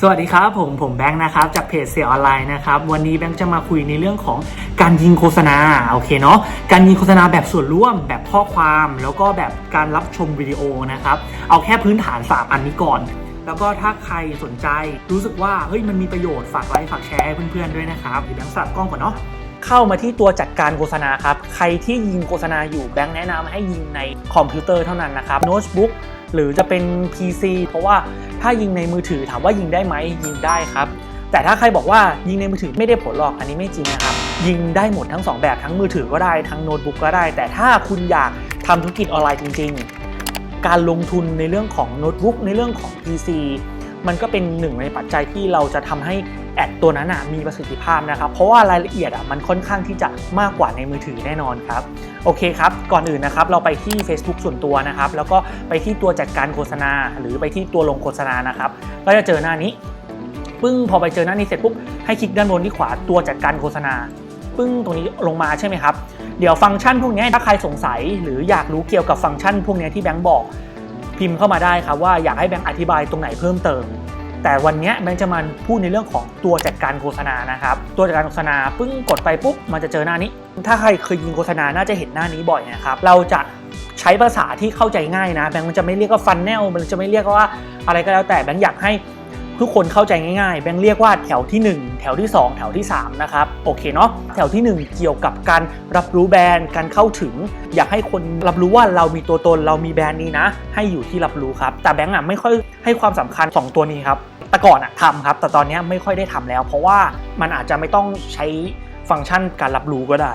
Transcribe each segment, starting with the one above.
สวัสดีครับผมผมแบงค์นะครับจากเพจเสียออนไลน์นะครับวันนี้แบงค์จะมาคุยในเรื่องของการยิงโฆษณาโอเคเนาะการยิงโฆษณาแบบส่วนร่วม แบบข้อความ แล้วก็แบบการรับชมวิดีโอนะครับเอาแค่พื้นฐาน 3 อันนี้ก่อน แล้วก็ถ้าใครสนใจรู้สึกว่าเฮ้ยมันมีประโยชน์ฝากไลค์ฝากแชร์ให้เพื่อนๆด้วยนะครับเดี๋ยวแบงค์สลับกล้องก่อนเนาะ เข้ามาที่ตัวจัดการโฆษณาครับ ใครที่ยิงโฆษณาอยู่แบงค์แนะนำให้ยิงในคอมพิวเตอร์เท่านั้นนะครับโน้ตบุ๊กหรือจะเป็น PC เพราะว่าถ้ายิงในมือถือถามว่ายิงได้ไหมยิงได้ครับ แต่ถ้าใครบอกว่ายิงในมือถือไม่ได้ผลหรอกอันนี้ไม่จริงนะครับ ยิงได้หมดทั้ง 2 แบบทั้งมือถือก็ได้ทั้งโน้ตบุ๊กก็ได้ แต่ถ้าคุณอยากทำธุรกิจออนไลน์จริง ๆ การลงทุนในเรื่องของโน้ตบุ๊กในเรื่องของ PC มันก็เป็นหนึ่งในปัจจัยที่เราจะทำให้แอดตัวนั้นมีประสิทธิภาพนะครับ เพราะว่ารายละเอียดอะมันค่อนข้างที่จะมากกว่าในมือถือแน่นอนครับ โอเคครับ ก่อนอื่นนะครับเราไปที่ Facebook ส่วนตัวนะครับ แล้วก็ไปที่ตัวจัดการโฆษณา หรือไปที่ตัวลงโฆษณานะครับ ก็จะเจอหน้านี้ ปึ้งพอไปเจอหน้านี้เสร็จปุ๊บให้คลิกด้านบนที่ขวาตัวจัดการโฆษณา ปึ้งตรงนี้ลงมาใช่ไหมครับ เดี๋ยวฟังก์ชันพวกนี้ถ้าใครสงสัย หรืออยากรู้เกี่ยวกับฟังก์ชันพวกนี้ที่แบงค์บอก พิมพ์เข้ามาได้ครับว่าอยากให้แบงค์อธิบายตรงไหนเพิ่มเติม แต่วันนี้แบงค์จะมาพูดในเรื่องของตัวจัดการโฆษณานะครับ ตัวจัดการโฆษณาปึ้งกดไปปุ๊บมันจะเจอหน้านี้ ถ้าใครเคยยิงโฆษณาน่าจะเห็นหน้านี้บ่อยนะครับเราจะใช้ภาษาที่เข้าใจง่ายนะ แบงค์มันจะไม่เรียกว่าฟันแนลมันจะไม่เรียกว่าอะไรก็แล้วแต่แบงค์อยากให้ ทุกคนเข้าใจง่ายๆ แบงค์เรียกว่าแถวที่ 1 แถวที่ 2 แถวที่ 3 นะครับ โอเคเนาะแถวที่ 1 เกี่ยวกับการรับรู้แบรนด์การเข้าถึง อยากให้คนรับรู้ว่าเรามีตัวตนเรามีแบรนด์นี้นะ ให้อยู่ที่รับรู้ครับ แต่แบงค์อะไม่ค่อยให้ความสำคัญ 2 ตัวนี้ครับแต่ก่อนอะทำครับ แต่ตอนนี้ไม่ค่อยได้ทำแล้ว เพราะว่ามันอาจจะไม่ต้องใช้ฟังก์ชันการรับรู้ก็ได้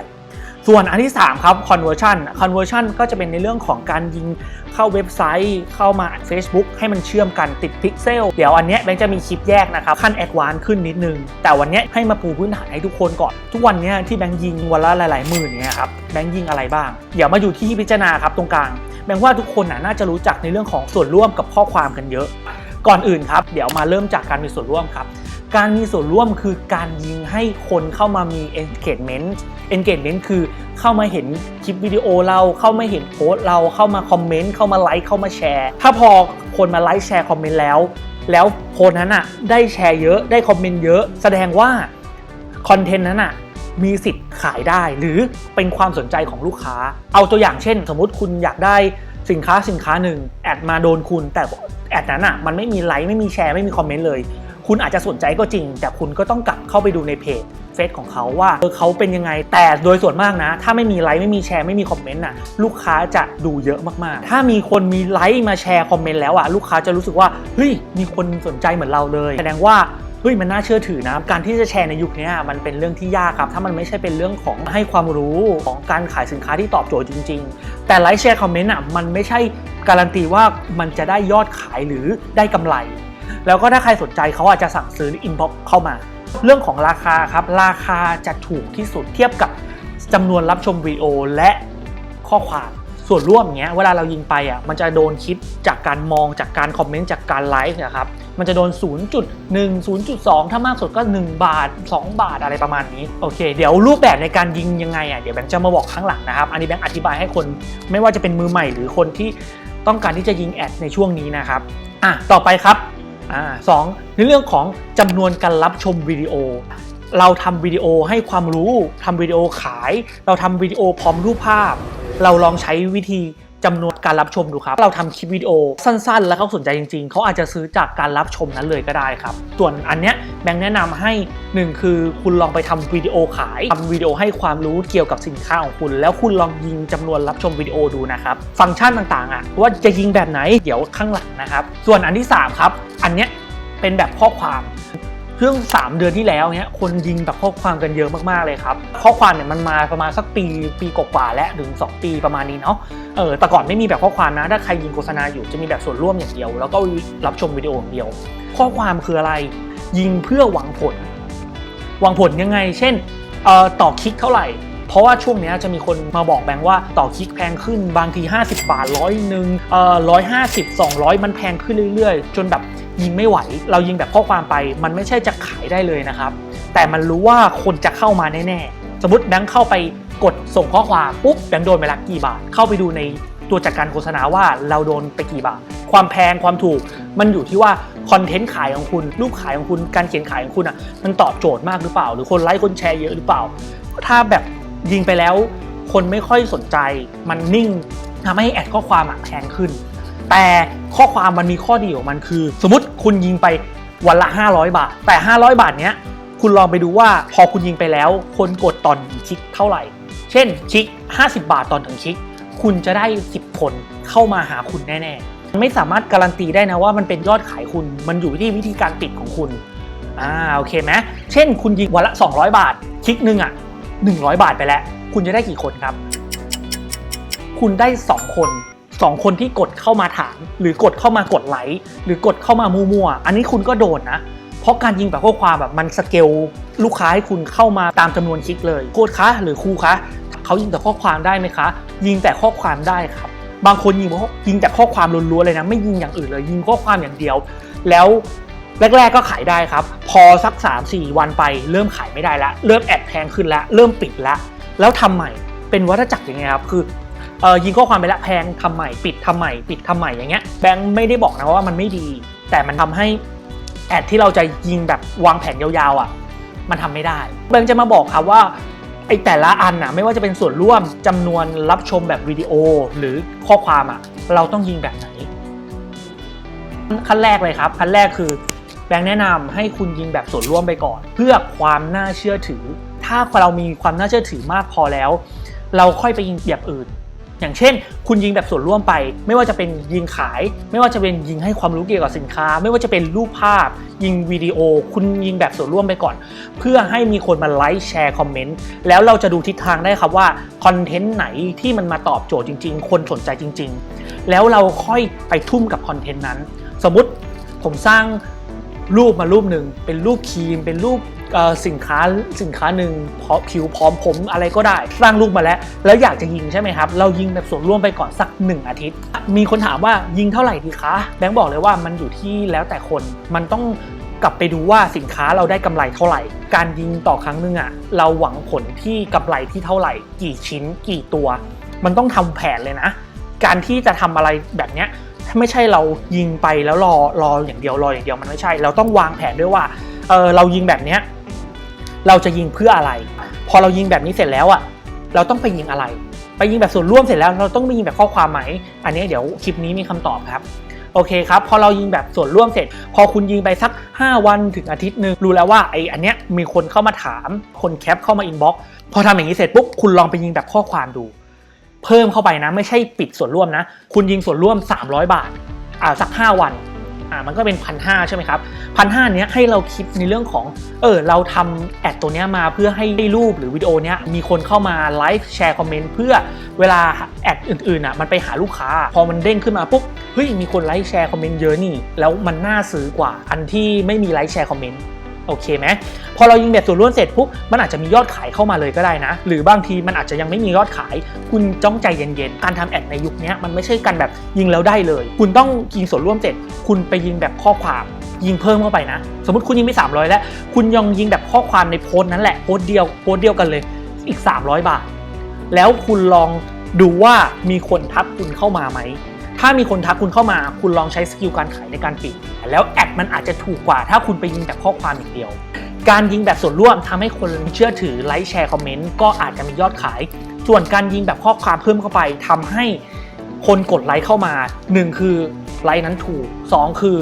ส่วนอันที่ 3 ครับ conversion conversion ก็จะเป็นในเรื่องของการยิงเข้าเว็บไซต์เข้ามา Facebook ให้มันเชื่อมกันติดพิกเซลเดี๋ยวอันเนี้ยแบงค์จะมีคลิปแยกนะครับ ขั้นแอดวานซ์ขึ้นนิดนึง แต่วันเนี้ยให้มาปูพื้นฐานให้ทุกคนก่อน ทุกวันเนี้ยที่แบงค์ยิงวันละหลายๆหมื่นเนี่ยครับแบงค์ยิงอะไรบ้าง เดี๋ยวมาอยู่ที่พิจารณาครับตรงกลางแบงค์ว่าทุกคนน่ะน่าจะรู้จักในเรื่องของส่วนร่วมกับข้อความกันเยอะ ก่อนอื่นครับเดี๋ยวมาเริ่มจากการมีส่วนร่วมครับ การมีส่วนร่วมคือการยิงให้คนเข้ามามี engagement engagement คือเข้ามาเห็นคลิปวิดีโอเราเข้ามาเห็นโพสต์เราเข้ามาคอมเมนต์เข้ามาไลค์เข้ามาแชร์ ถ้าพอคนมาไลค์แชร์คอมเมนต์แล้ว แล้วโพสต์นั้นอะได้แชร์เยอะได้คอมเมนต์เยอะ แสดงว่าคอนเทนต์นั้นอะมีสิทธิ์ขายได้หรือเป็นความสนใจของลูกค้า เอาตัวอย่างเช่น สมมติคุณอยากได้สินค้าสินค้าหนึ่งแอดมาโดนคุณแต่แอดนั้นอะมันไม่มีไลค์ไม่มีแชร์ไม่มีคอมเมนต์เลย คุณอาจจะสนใจก็จริง แต่คุณก็ต้องกลับเข้าไปดูในเพจเฟซของเขาว่าเออเขาเป็นยังไง แต่โดยส่วนมากนะ ถ้าไม่มีไลค์ไม่มีแชร์ไม่มีคอมเมนต์น่ะลูกค้าจะดูเยอะมากๆ ถ้ามีคนมีไลค์มาแชร์คอมเมนต์แล้วอะลูกค้าจะรู้สึกว่าเฮ้ยมีคนสนใจเหมือนเราเลย แสดงว่าเฮ้ยมันน่าเชื่อถือนะ การที่จะแชร์ในยุคนี้มันเป็นเรื่องที่ยากครับ ถ้ามันไม่ใช่เป็นเรื่องของให้ความรู้ของการขายสินค้าที่ตอบโจทย์จริง ๆ แต่ไลค์แชร์คอมเมนต์อะมันไม่ใช่การันตีว่ามันจะได้ยอดขายหรือได้กำไร แล้วก็ถ้าใครสนใจเขาอาจจะสั่งซื้ออินบ็อกเข้ามา เรื่องของราคาครับ ราคาจะถูกที่สุดเทียบกับจำนวนรับชมวิดีโอและข้อความส่วนร่วมเงี้ยเวลาเรายิงไปอะมันจะโดนคิดจากการมองจากการคอมเมนต์จากการไลฟ์นะครับมันจะโดน 0.1 0.2 ถ้ามากสุดก็ 1 บาท 2 บาทอะไรประมาณนี้โอเค เดี๋ยวรูปแบบในการยิงยังไงอะเดี๋ยวแบงค์จะมาบอกข้างหลังนะครับ อันนี้แบงค์อธิบายให้คนไม่ว่าจะเป็นมือใหม่หรือคนที่ต้องการที่จะยิงแอดในช่วงนี้นะครับอะต่อไปครับ อ่าสองในเรื่องของจำนวนการรับชมวิดีโอ เราทำวิดีโอให้ความรู้ทำวิดีโอขาย เราทำวิดีโอพร้อมรูปภาพ เราลองใช้วิธี จำนวนการรับชมดูครับ เราทำคลิปวิดีโอสั้นๆ แล้วเขาสนใจจริง ๆ เขาอาจจะซื้อจากการรับชมนั้นเลยก็ได้ครับ ส่วนอันเนี้ยแบงค์แนะนำให้หนึ่งคือคุณลองไปทำวิดีโอขายทำวิดีโอให้ความรู้เกี่ยวกับสินค้าของคุณ แล้วคุณลองยิงจำนวนรับชมวิดีโอดูนะครับ ฟังก์ชันต่างๆอะว่าจะยิงแบบไหนเดี๋ยวข้างหลังนะครับ ส่วนอันที่สามครับ อันเนี้ยเป็นแบบข้อความ เรื่อง 3 เดือนที่แล้วเนี้ยคนยิงแบบข้อความกันเยอะมากๆเลยครับ ข้อความเนี่ยมันมาประมาณสักปีปีกว่าและถึง 2 ปีประมาณนี้เนาะเออแต่ก่อนไม่มีแบบข้อความนะ ถ้าใครยิงโฆษณาอยู่จะมีแบบส่วนร่วมอย่างเดียว แล้วก็รับชมวิดีโออย่างเดียว ข้อความคืออะไร ยิงเพื่อหวังผล หวังผลยังไง เช่นเอ่อต่อคลิกเท่าไหร่เพราะว่าช่วงเนี้ยจะมีคนมาบอกแบงค์ว่าต่อคลิกแพงขึ้นบางที 50 บาทร้อยหนึ่งเอ่อร้อยห้าสิบสองร้อยมันแพงขึ้นเรื่อยๆ จนแบบ ยิงไม่ไหว เรายิงแบบข้อความไป มันไม่ใช่จะขายได้เลยนะครับ แต่มันรู้ว่าคนจะเข้ามาแน่ๆ สมมติแบงค์เข้าไปกดส่งข้อความปุ๊บแบงค์โดนไปละกี่บาท เข้าไปดูในตัวจัดการโฆษณาว่าเราโดนไปกี่บาท ความแพงความถูก มันอยู่ที่ว่าคอนเทนต์ขายของคุณ รูปขายของคุณ การเขียนขายของคุณอะ มันตอบโจทย์มากหรือเปล่า หรือคนไลค์คนแชร์เยอะหรือเปล่า ถ้าแบบยิงไปแล้ว คนไม่ค่อยสนใจ มันนิ่งทำให้แอดข้อความอะแพงขึ้น แต่ข้อความมันมีข้อดีของมันคือ สมมติคุณยิงไปวันละ 500 บาท แต่ 500 บาทเนี้ยคุณลองไปดูว่าพอคุณยิงไปแล้ว คนกดตอนคลิกเท่าไหร่ เช่นคลิก 50 บาทตอนถึงคลิก คุณจะได้ 10 คนเข้ามาหาคุณแน่ๆ ไม่สามารถการันตีได้นะว่ามันเป็นยอดขายคุณ มันอยู่ที่วิธีการติดของคุณ อ่าโอเคไหมเช่น คุณยิงวันละ 200 บาทคลิกหนึ่งอะ 100 บาทไปแล้ว คุณจะได้กี่คนครับ คุณได้ 2 คน 2 คนที่กดเข้ามาถาม หรือกดเข้ามากดไลค์หรือกดเข้ามามั่วๆ อันนี้คุณก็โดนนะ เพราะการยิงแบบข้อความแบบมันสเกลลูกค้าให้คุณเข้ามาตามจำนวนคลิกเลยโค้ดคะหรือครูคะเขายิงแต่ข้อความได้ไหมคะ ยิงแต่ข้อความได้ครับ บางคนยิงเพราะยิงแต่ข้อความล้วนๆเลยนะ ไม่ยิงอย่างอื่นเลยยิงข้อความอย่างเดียว แล้วแรกๆก็ขายได้ครับ พอสัก 3-4 วันไปเริ่มขายไม่ได้ล้วเริ่มแอดแพงขึ้นล้วเริ่มปิดล้วแล้วทำใหม่เป็นวัฏจักรยังไงครับคือ เออยิงข้อความไปแล้วแพงทำใหม่ปิดทำใหม่ปิดทำใหม่อย่างเงี้ยแบงค์ไม่ได้บอกนะว่ามันไม่ดี แต่มันทำให้แอดที่เราจะยิงแบบวางแผนยาวๆอะมันทำไม่ได้ แบงค์จะมาบอกครับว่าไอแต่ละอันนะไม่ว่าจะเป็นส่วนร่วมจำนวนรับชมแบบวิดีโอหรือข้อความอะเราต้องยิงแบบไหน ขั้นแรกเลยครับขั้นแรกคือแบงค์แนะนำให้คุณยิงแบบส่วนร่วมไปก่อน เพื่อความน่าเชื่อถือ ถ้าเรามีความน่าเชื่อถือมากพอแล้ว เราค่อยไปยิงแบบอื่น อย่างเช่น คุณยิงแบบส่วนร่วมไป ไม่ว่าจะเป็นยิงขาย ไม่ว่าจะเป็นยิงให้ความรู้เกี่ยวกับสินค้า ไม่ว่าจะเป็นรูปภาพ ยิงวิดีโอ คุณยิงแบบส่วนร่วมไปก่อน เพื่อให้มีคนมาไลค์แชร์คอมเมนต์แล้วเราจะดูทิศทางได้ครับว่าคอนเทนต์ไหนที่มันมาตอบโจทย์จริง ๆ คนสนใจจริง ๆ แล้วเราค่อยไปทุ่มกับคอนเทนต์นั้น สมมติผมสร้าง รูปมารูปหนึ่งเป็นรูปครีม เป็นรูปสินค้าสินค้าหนึ่งพร้อมผิวพร้อมผมอะไรก็ได้ สร้างรูปมาแล้ว แล้วอยากจะยิงใช่ไหมครับ เรายิงแบบส่วนร่วมไปก่อนสัก 1 อาทิตย์ มีคนถามว่ายิงเท่าไหร่ดีคะแบงค์บอกเลยว่ามันอยู่ที่แล้วแต่คนมันต้องกลับไปดูว่าสินค้าเราได้กำไรเท่าไหร่ การยิงต่อครั้งหนึงอะ่ะเราหวังผลที่กำไรที่เท่าไหร่ กี่ชิ้นกี่ตัว มันต้องทำแผนเลยนะ การที่จะทำอะไรแบบเนี้ย ไม่ใช่เรายิงไปแล้วรอรออย่างเดียวรออย่างเดียวมันไม่ใช่ เราต้องวางแผนด้วยว่าเออเรายิงแบบเนี้ยเราจะยิงเพื่ออะไร พอเรายิงแบบนี้เสร็จแล้วอะเราต้องไปยิงอะไร ไปยิงแบบส่วนร่วมเสร็จแล้วเราต้องไปยิงแบบข้อความไหม อันนี้เดี๋ยวคลิปนี้มีคำตอบครับโอเคครับพอเรายิงแบบส่วนร่วมเสร็จ พอคุณยิงไปสัก 5 วันถึงอาทิตย์หนึ่งรู้แล้วว่าไออันเนี้ยมีคนเข้ามาถาม คนแคปเข้ามาอินบ็อกซ์พอทำอย่างนี้เสร็จปุ๊บคุณลองไปยิงแบบข้อความดู เพิ่มเข้าไปนะ ไม่ใช่ปิดส่วนร่วมนะ คุณยิงส่วนร่วม 300 บาทอ่าสัก 5 วันอ่ามันก็เป็นพันห้าใช่ไหมครับพันห้าเนี้ยให้เราคิดในเรื่องของเออเราทำแอดตัวเนี้ยมาเพื่อให้ได้รูปหรือวิดีโอเนี้ยมีคนเข้ามาไลฟ์แชร์คอมเมนต์เพื่อเวลาแอดอื่นๆอะมันไปหาลูกค้า พอมันเด้งขึ้นมาปุ๊บเฮ้ยมีคนไลฟ์แชร์คอมเมนต์เยอะนี่ แล้วมันน่าซื้อกว่าอันที่ไม่มีไลฟ์แชร์คอมเมนต์ โอเคไหมพอเรายิงแบบส่วนร่วมเสร็จปุ๊บมันอาจจะมียอดขายเข้ามาเลยก็ได้นะ หรือบางทีมันอาจจะยังไม่มียอดขาย คุณจ้องใจเย็นๆ การทำแอดในยุคนี้มันไม่ใช่การแบบยิงแล้วได้เลย คุณต้องยิงส่วนร่วมเสร็จ คุณไปยิงแบบข้อความยิงเพิ่มเข้าไปนะ สมมติคุณยิงไป300 แล้ว คุณยังยิงแบบข้อความในโพสต์นั้นแหละโพสต์เดียวโพสต์เดียวกันเลยอีก 300 บาท แล้วคุณลองดูว่ามีคนทักคุณเข้ามาไหม ถ้ามีคนทักคุณเข้ามา คุณลองใช้สกิลการขายในการปิด แล้วแอดมันอาจจะถูกกว่า ถ้าคุณไปยิงแบบข้อความอย่างเดียว การยิงแบบส่วนร่วมทำให้คนเชื่อถือไลค์แชร์คอมเมนต์ก็อาจจะมียอดขาย ส่วนการยิงแบบข้อความเพิ่มเข้าไปทำให้คนกดไลค์เข้ามา 1 คือไลค์นั้นถูก 2 คือ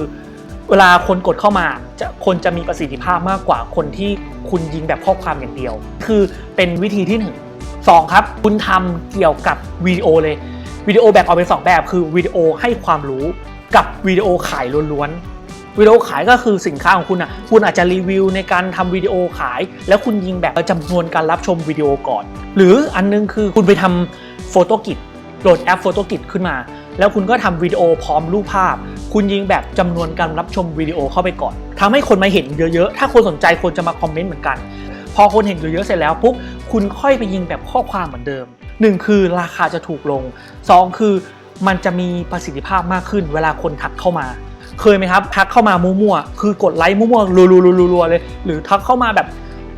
เวลาคนกดเข้ามาจะคนจะมีประสิทธิภาพมากกว่าคนที่คุณยิงแบบข้อความอย่างเดียว คือเป็นวิธีที่หนึ่งสองครับ คุณทำเกี่ยวกับวิดีโอเลย วิดีโอแบ่งออกเป็นสองแบบคือวิดีโอให้ความรู้กับวิดีโอขายล้วนๆวิดีโอขายก็คือสินค้าของคุณอะคุณอาจจะรีวิวในการทำวิดีโอขาย แล้วคุณยิงแบบจำนวนการรับชมวิดีโอก่อน หรืออันนึงคือคุณไปทำโฟโต้กิจโหลดแอปโฟโต้กิจขึ้นมา แล้วคุณก็ทำวิดีโอพร้อมรูปภาพ คุณยิงแบบจำนวนการรับชมวิดีโอเข้าไปก่อนทำให้คนมาเห็นเยอะๆ ถ้าคนสนใจคนจะมาคอมเมนต์เหมือนกัน พอคนเห็นเยอะๆเสร็จแล้วปุ๊บคุณค่อยไปยิงแบบข้อความเหมือนเดิม หนึ่งคือราคาจะถูกลงสองคือมันจะมีประสิทธิภาพมากขึ้น เวลาคนทักเข้ามา เคยไหมครับทักเข้ามามั่วๆคือกดไลค์มั่วๆรัวๆๆๆเลย หรือทักเข้ามาแบบ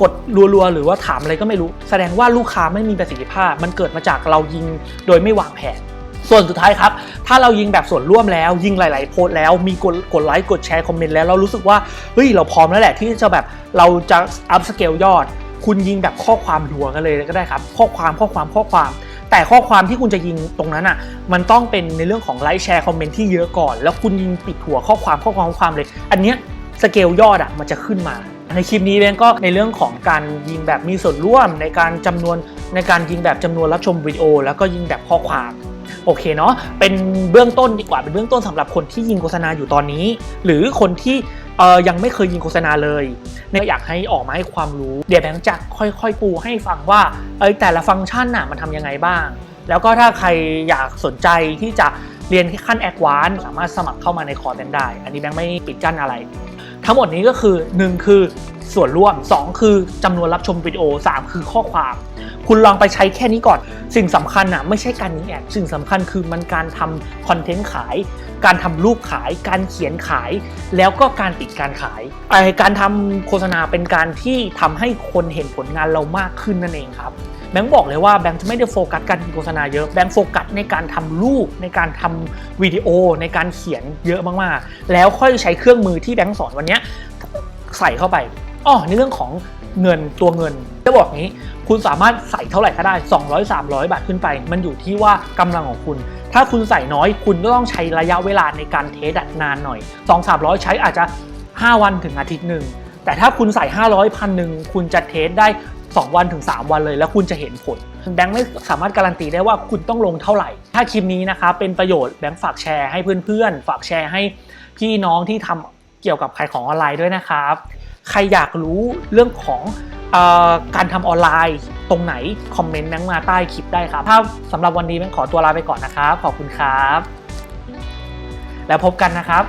กดรัวๆ หรือว่าถามอะไรก็ไม่รู้ แสดงว่าลูกค้าไม่มีประสิทธิภาพ มันเกิดมาจากเรายิงโดยไม่วางแผน ส่วนสุดท้ายครับ ถ้าเรายิงแบบส่วนร่วมแล้ว ยิงหลาย ๆ โพสแล้วมีกดกดไลค์กดแชร์คอมเมนต์แล้วเรารู้สึกว่าเฮ้ยเราพร้อมแล้วแหละที่จะแบบเราจะอัพสเกลยอด คุณยิงแบบข้อความรัวกันเลยก็ได้ครับ ข้อความข้อความข้อความ แต่ข้อความที่คุณจะยิงตรงนั้นอะ มันต้องเป็นในเรื่องของไลค์แชร์คอมเมนต์ที่เยอะก่อน แล้วคุณยิงปิดหัวข้อความข้อความข้อความเลย อันเนี้ยสเกลยอดอะมันจะขึ้นมาในคลิปนี้เบนก็ในเรื่องของการยิงแบบมีส่วนร่วมในการจำนวนในการยิงแบบจำนวนรับชมวิดีโอ แล้วก็ยิงแบบข้อความโอเคเนาะเป็นเบื้องต้นดีกว่าเป็นเบื้องต้นสำหรับคนที่ยิงโฆษณาอยู่ตอนนี้ หรือคนที่ เออยังไม่เคยยิงโฆษณาเลยเนี่ยอยากให้ออกมาให้ความรู้ เดี๋ยวแบงค์จะค่อยๆปูให้ฟังว่าเอยแต่ละฟังก์ชันน่ะมันทำยังไงบ้าง แล้วก็ถ้าใครอยากสนใจที่จะเรียนขั้นแอดวานสามารถสมัครเข้ามาในคอร์สแบงค์ได้ อันนี้แบงค์ไม่ปิดกั้นอะไร ทั้งหมดนี้ก็คือ 1 คือ ส่วนร่วม 2 คือจำนวนรับชมวิดีโอ 3 คือข้อความ คุณลองไปใช้แค่นี้ก่อน สิ่งสำคัญน่ะไม่ใช่การยิงแอดสิ่งสำคัญคือมันการทำคอนเทนต์ขาย การทำรูปขาย การเขียนขาย แล้วก็การปิดการขายไอการทำโฆษณาเป็นการที่ทำให้คนเห็นผลงานเรามากขึ้นนั่นเองครับแบงค์บอกเลยว่าแบงค์จะไม่ได้โฟกัสการโฆษณาเยอะแบงค์โฟกัสในการทำรูปในการทำวิดีโอในการเขียนเยอะมากๆ แล้วค่อยใช้เครื่องมือที่แบงค์สอนวันนี้ใส่เข้าไป อ๋อในเรื่องของเงินตัวเงินจะบอกงี้ คุณสามารถใส่เท่าไหร่ก็ได้ 200 300 บาทขึ้นไป มันอยู่ที่ว่ากำลังของคุณ ถ้าคุณใส่น้อยคุณก็ต้องใช้ระยะเวลาในการเทสนานหน่อย 2 300 ใช้อาจจะ 5 วันถึงอาทิตย์หนึ่งแต่ถ้าคุณใส่ 500พันหนึ่งคุณจะเทสได้ 2 วันถึง 3 วันเลย แล้วคุณจะเห็นผล แบงค์ไม่สามารถการันตีได้ว่าคุณต้องลงเท่าไหร่ ถ้าคลิปนี้นะครับเป็นประโยชน์แบงค์ฝากแชร์ให้เพื่อนๆ ฝากแชร์ให้พี่น้องที่ทำเกี่ยวกับขายของออนไลน์ด้วยนะครับ ใครอยากรู้เรื่องของออการทำออนไลน์ตรงไหน คอมเมนต์แมงมาใต้คลิปได้ครับถ้าสำหรับวันนี้แมงขอตัวลาไปก่อนนะครับ ขอบคุณครับ แล้วพบกันนะครับ